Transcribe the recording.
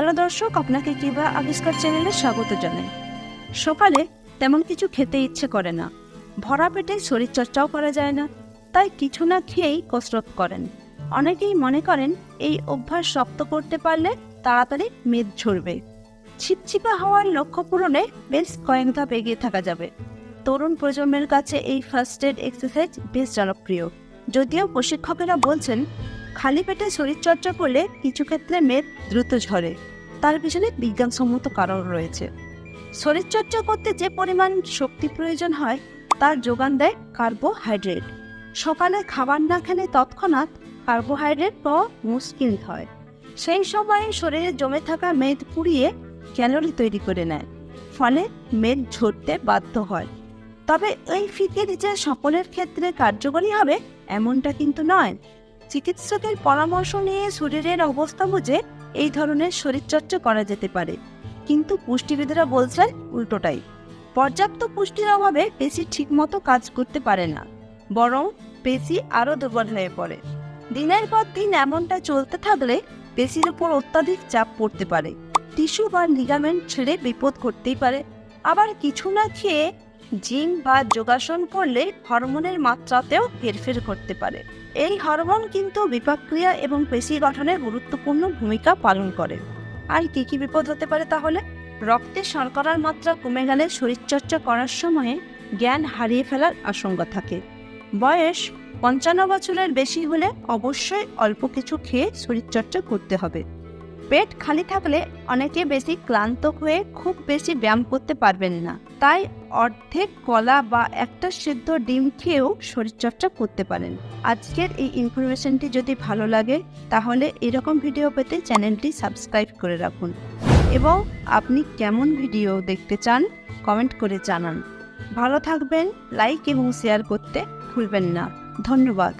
Hello দর্শক, আপনাকে কিবা আবিষ্কার চ্যানেলে স্বাগত জানাই। সকালে তেমন কিছু খেতে ইচ্ছে করে না। ভরা পেটে শরীরচর্চাও করা যায় না, তাই কিছু না খেয়েই কসরত করেন। অনেকেই মনে করেন এই অভ্যাস শক্ত করতে পারলে তাড়াতাড়ি মেদ ঝরবে। ছিপছিপা হওয়ার লক্ষ্য পূরণে বেশ কয়েক ধাপ এগিয়ে থাকা যাবে। তরুণ প্রজন্মের কাছে এই ফার্স্ট এড এক্সারসাইজ বেশ জনপ্রিয়। যদিও প্রশিক্ষকেরা বলছেন খালি পেটে শরীরচর্চা করলে কিছু ক্ষেত্রে মেদ দ্রুত ঝরে। তার পিছনে বিজ্ঞানসম্মত কারণ রয়েছে। শরীরচর্চা করতে যে পরিমাণ শক্তি প্রয়োজন হয়, তার যোগান দেয় কার্বোহাইড্রেট। সকালে খাবার না খেলে তৎক্ষণাৎ কার্বোহাইড্রেট পাওয়া মুশকিল হয়। সেই সময়ে শরীরে জমে থাকা মেদ পুড়িয়ে ক্যালোরি তৈরি করে নেয়, ফলে মেদ ঝরতে বাধ্য হয়। তবে এই ফিকের যে সকলের ক্ষেত্রে কার্যকরী হবে, এমনটা কিন্তু নয়। চিকিৎসকের পরামর্শ নিয়ে শরীরের অবস্থা বুঝে এই ধরনের শরীরচর্চা করা যেতে পারে। কিন্তু পুষ্টিবিদরা বলছেন উল্টোটাই। পর্যাপ্ত পুষ্টির অভাবে পেশি ঠিকমতো কাজ করতে পারে না, বরং পেশি আরও দুর্বল হয়ে পড়ে। দিনের পর দিন এমনটা চলতে থাকলে পেশির উপর অত্যাধিক চাপ পড়তে পারে। টিস্যু বা লিগামেন্ট ছেড়ে বিপদ ঘটতেই পারে। আবার কিছু না খেয়ে জিম বা যোগাসন করলে হরমোনের মাত্রাতেও হেরফের করতে পারে। এই হরমোন কিন্তু বিপাকক্রিয়া এবং পেশি গঠনে গুরুত্বপূর্ণ ভূমিকা পালন করে। আর কি কি বিপদ হতে পারে তাহলে? রক্তে শর্করার মাত্রা কমে গেলে শরীরচর্চা করার সময়ে জ্ঞান হারিয়ে ফেলার আশঙ্কা থাকে। বয়স পঞ্চান্ন বছরের বেশি হলে অবশ্যই অল্প কিছু খেয়ে শরীরচর্চা করতে হবে। পেট খালি থাকলে অনেকে বেশি ক্লান্ত হয়ে খুব বেশি ব্যায়াম করতে পারবেন না। তাই অর্ধেক কলা বা একটা সিদ্ধ ডিম খেয়েও শরীরচর্চা করতে পারেন। আজকের এই ইনফরমেশনটি যদি ভালো লাগে, তাহলে এরকম ভিডিও পেতে চ্যানেলটি সাবস্ক্রাইব করে রাখুন। এবং আপনি কেমন ভিডিও দেখতে চান কমেন্ট করে জানান। ভালো থাকবেন লাইক এবং শেয়ার করতে ভুলবেন না। ধন্যবাদ।